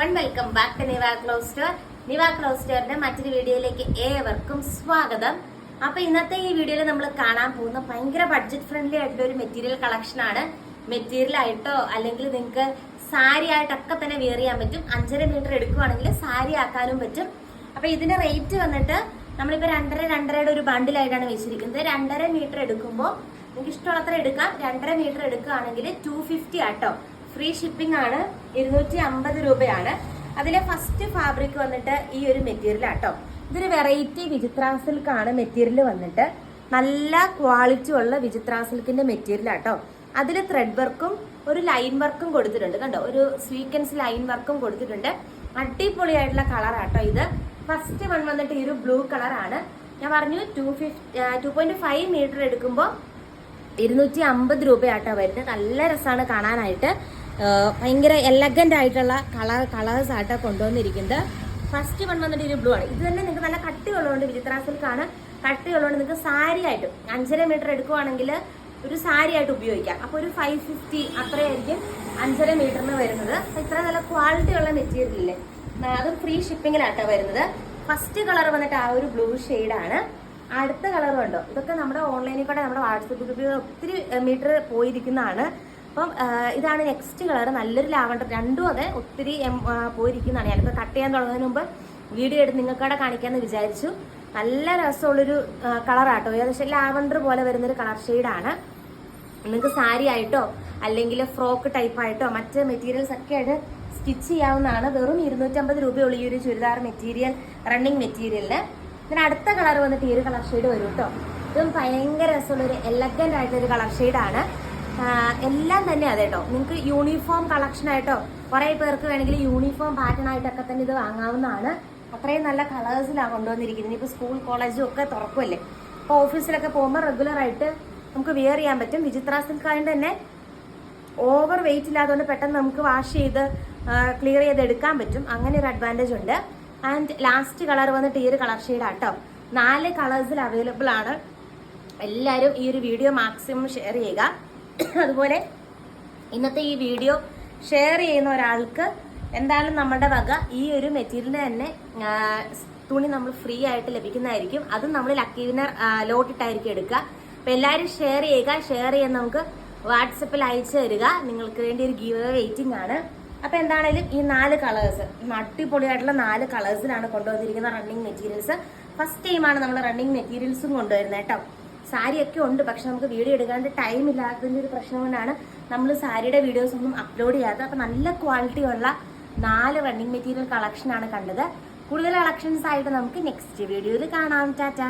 One welcome back to Niva closter Niva ക്ലോസ്റ്ററിന്റെ മറ്റൊരു വീഡിയോയിലേക്ക് ഏവർക്കും സ്വാഗതം. അപ്പൊ ഇന്നത്തെ ഈ വീഡിയോയിൽ നമ്മൾ കാണാൻ പോകുന്ന ഭയങ്കര ബഡ്ജറ്റ് ഫ്രണ്ട്ലി ആയിട്ടുള്ള ഒരു മെറ്റീരിയൽ കളക്ഷൻ ആണ്. മെറ്റീരിയൽ ആയിട്ടോ അല്ലെങ്കിൽ നിങ്ങൾക്ക് സാരി ആയിട്ടൊക്കെ തന്നെ വെയർ ചെയ്യാൻ പറ്റും. അഞ്ചര മീറ്റർ എടുക്കുവാണെങ്കിൽ സാരി ആക്കാനും പറ്റും. അപ്പൊ ഇതിന്റെ റേറ്റ് വന്നിട്ട് നമ്മളിപ്പോ രണ്ടര രണ്ടരയുടെ ഒരു ബണ്ടിലായിട്ടാണ് വെച്ചിരിക്കുന്നത്. രണ്ടര മീറ്റർ എടുക്കുമ്പോൾ നിങ്ങൾക്ക് ഇഷ്ടമുള്ളത്ര എടുക്കാം. രണ്ടര മീറ്റർ എടുക്കുകയാണെങ്കിൽ ടു ഫിഫ്റ്റി ആട്ടോ. ഫ്രീ ഷിപ്പിംഗ് ആണ്. ഇരുന്നൂറ്റി അമ്പത് രൂപയാണ്. അതിലെ ഫസ്റ്റ് ഫാബ്രിക് വന്നിട്ട് ഈ ഒരു മെറ്റീരിയൽ ആട്ടോ ഇതൊരു വെറൈറ്റി വിചിത്ര സിൽക്ക് ആണ് മെറ്റീരിയൽ വന്നിട്ട്. നല്ല ക്വാളിറ്റി ഉള്ള വിചിത്ര സിൽക്കിന്റെ മെറ്റീരിയൽ ആട്ടോ അതിൽ ത്രെഡ് വർക്കും ഒരു ലൈൻ വർക്കും കൊടുത്തിട്ടുണ്ട്. കണ്ടോ? ഒരു സ്വീക്കൻസ് ലൈൻ വർക്കും കൊടുത്തിട്ടുണ്ട്. അടിപൊളിയായിട്ടുള്ള കളർ ആട്ടോ ഇത്. ഫസ്റ്റ് വൺ വന്നിട്ട് ഈ ഒരു ബ്ലൂ കളറാണ് ഞാൻ പറഞ്ഞു two fifty two point five metre എടുക്കുമ്പോൾ ഇരുന്നൂറ്റി അമ്പത് രൂപയാട്ടോ വരുന്നത്. നല്ല രസമാണ് കാണാനായിട്ട്. ഭയങ്കര എലഗന്റ് ആയിട്ടുള്ള കളർ കളേഴ്സ് ആയിട്ടാണ് കൊണ്ടുവന്നിരിക്കുന്നത്. ഫസ്റ്റ് വൺ വന്നിട്ട് ഒരു ബ്ലൂ ആണ്. ഇത് തന്നെ നിങ്ങൾക്ക് നല്ല കട്ടിയുള്ളതുകൊണ്ട് വിചിത്ര സിൽക്കാണ്. കട്ടിയുള്ളതുകൊണ്ട് നിങ്ങൾക്ക് സാരി ആയിട്ട് അഞ്ചര മീറ്റർ എടുക്കുവാണെങ്കിൽ ഒരു സാരി ആയിട്ട് ഉപയോഗിക്കാം. അപ്പോൾ ഒരു ഫൈവ് ഫിഫ്റ്റി അത്രയായിരിക്കും അഞ്ചര മീറ്ററിന് വരുന്നത്. ഇത്ര നല്ല ക്വാളിറ്റി ഉള്ള മെറ്റീരിയൽ ആ, അത് ഫ്രീ ഷിപ്പിങ്ങിലാട്ടോ വരുന്നത്. ഫസ്റ്റ് കളർ വന്നിട്ട് ആ ഒരു ബ്ലൂ ആണ്. അടുത്ത കളർ കണ്ടോ ഇതൊക്കെ നമ്മുടെ ഓൺലൈനിൽ കൂടെ നമ്മുടെ വാട്സപ്പ് ഗ്രൂപ്പിൽ ഒത്തിരി മീറ്റർ പോയിരിക്കുന്നതാണ്. അപ്പം ഇതാണ് നെക്സ്റ്റ് കളർ നല്ലൊരു ലാവണ്ടർ. രണ്ടും അതെ ഒത്തിരി പോയിരിക്കുന്നതാണ്. ഞാനിപ്പോൾ കട്ട് ചെയ്യാൻ തുടങ്ങുന്നതിന് മുമ്പ് വീഡിയോ എടുത്ത് നിങ്ങൾക്കവിടെ കാണിക്കാമെന്ന് വിചാരിച്ചു. നല്ല രസമുള്ളൊരു കളറാട്ടോ ഏകദേശം ലാവണ്ടർ പോലെ വരുന്നൊരു കളർ ഷെയ്ഡാണ് നിങ്ങൾക്ക് സാരി ആയിട്ടോ അല്ലെങ്കിൽ ഫ്രോക്ക് ടൈപ്പ് ആയിട്ടോ മറ്റ് മെറ്റീരിയൽസ് ഒക്കെ ആയിട്ട് സ്റ്റിച്ച് ചെയ്യാവുന്നതാണ്. വെറും ഇരുന്നൂറ്റമ്പത് രൂപയുള്ള ഈ ഒരു ചുരിദാർ മെറ്റീരിയൽ റണ്ണിങ് മെറ്റീരിയലിന് പിന്നെ അടുത്ത കളർ വന്നിട്ട് ഈ ഒരു കളർ ഷെയ്ഡ് വരും കേട്ടോ ഇതും ഭയങ്കര രസമുള്ളൊരു എലഗന്റ് എലഗന്റ് ആയിട്ടുള്ള ഒരു കളർ ഷെയ്ഡാണ് എല്ലാം തന്നെ അതെ കേട്ടോ നിങ്ങൾക്ക് യൂണിഫോം കളക്ഷൻ ആയിട്ടോ കുറെ പേർക്ക് വേണമെങ്കിൽ യൂണിഫോം പാറ്റേൺ ആയിട്ടൊക്കെ തന്നെ ഇത് വാങ്ങാവുന്നതാണ്. അത്രയും നല്ല കളേഴ്സിലാണ് കൊണ്ടുവന്നിരിക്കുന്നത്. ഇപ്പൊ സ്കൂൾ കോളേജും ഒക്കെ തുറക്കുമല്ലേ അപ്പോൾ ഓഫീസിലൊക്കെ പോകുമ്പോൾ റെഗുലർ ആയിട്ട് നമുക്ക് വിയർ ചെയ്യാൻ പറ്റും. വിചിത്ര സിൽക്ക് ആയതുകൊണ്ട് തന്നെ ഓവർ വെയിറ്റ് ഇല്ലാത്തതുകൊണ്ട് പെട്ടെന്ന് നമുക്ക് വാഷ് ചെയ്ത് ക്ലിയർ ചെയ്ത് എടുക്കാൻ പറ്റും. അങ്ങനെ ഒരു അഡ്വാന്റേജ് ഉണ്ട്. ആൻഡ് ലാസ്റ്റ് കളർ വന്നിട്ട് ഈ ഒരു കളർ ഷെയ്ഡാട്ടോ നാല് കളേഴ്സിൽ അവൈലബിൾ ആണ്. എല്ലാവരും ഈ ഒരു വീഡിയോ മാക്സിമം ഷെയർ ചെയ്യുക. അതുപോലെ ഇന്നത്തെ ഈ വീഡിയോ ഷെയർ ചെയ്യുന്ന ഒരാൾക്ക് എന്തായാലും നമ്മുടെ വക ഈ ഒരു മെറ്റീരിയലിന് തന്നെ തുണി നമ്മൾ ഫ്രീ ആയിട്ട് ലഭിക്കുന്നതായിരിക്കും. അതും നമ്മൾ ലക്കി വിന്നർ ലോട്ടിട്ടായിരിക്കും എടുക്കുക. അപ്പൊ എല്ലാവരും ഷെയർ ചെയ്യുക. ഷെയർ ചെയ്യാൻ നമുക്ക് വാട്സപ്പിൽ അയച്ചു തരിക. നിങ്ങൾക്ക് വേണ്ടി ഒരു ഗീവ് വെയിറ്റിംഗ് ആണ്. അപ്പൊ എന്താണേലും ഈ നാല് കളേഴ്സ് അടിപൊളിയായിട്ടുള്ള നാല് കളേഴ്സിലാണ് കൊണ്ടുവന്നിരിക്കുന്ന റണ്ണിങ് മെറ്റീരിയൽസ് ഫസ്റ്റ് ടൈമാണ് നമ്മൾ റണ്ണിങ് മെറ്റീരിയൽസും കൊണ്ടുവരുന്നത് കേട്ടോ. സാരിയൊക്കെ ഉണ്ട് പക്ഷെ നമുക്ക് വീഡിയോ എടുക്കാണ്ട് ടൈം ഇല്ലാത്തതിന്റെ ഒരു പ്രശ്നം കൊണ്ടാണ് നമ്മൾ സാരിയുടെ വീഡിയോസ് ഒന്നും അപ്ലോഡ് ചെയ്യാത്തത്. അപ്പം നല്ല ക്വാളിറ്റി ഉള്ള നാല് റണ്ണിങ് മെറ്റീരിയൽ കളക്ഷനാണ് കണ്ടത്. കൂടുതൽ കളക്ഷൻസ് ആയിട്ട് നമുക്ക് നെക്സ്റ്റ് വീഡിയോയിൽ കാണാം. ടാറ്റ.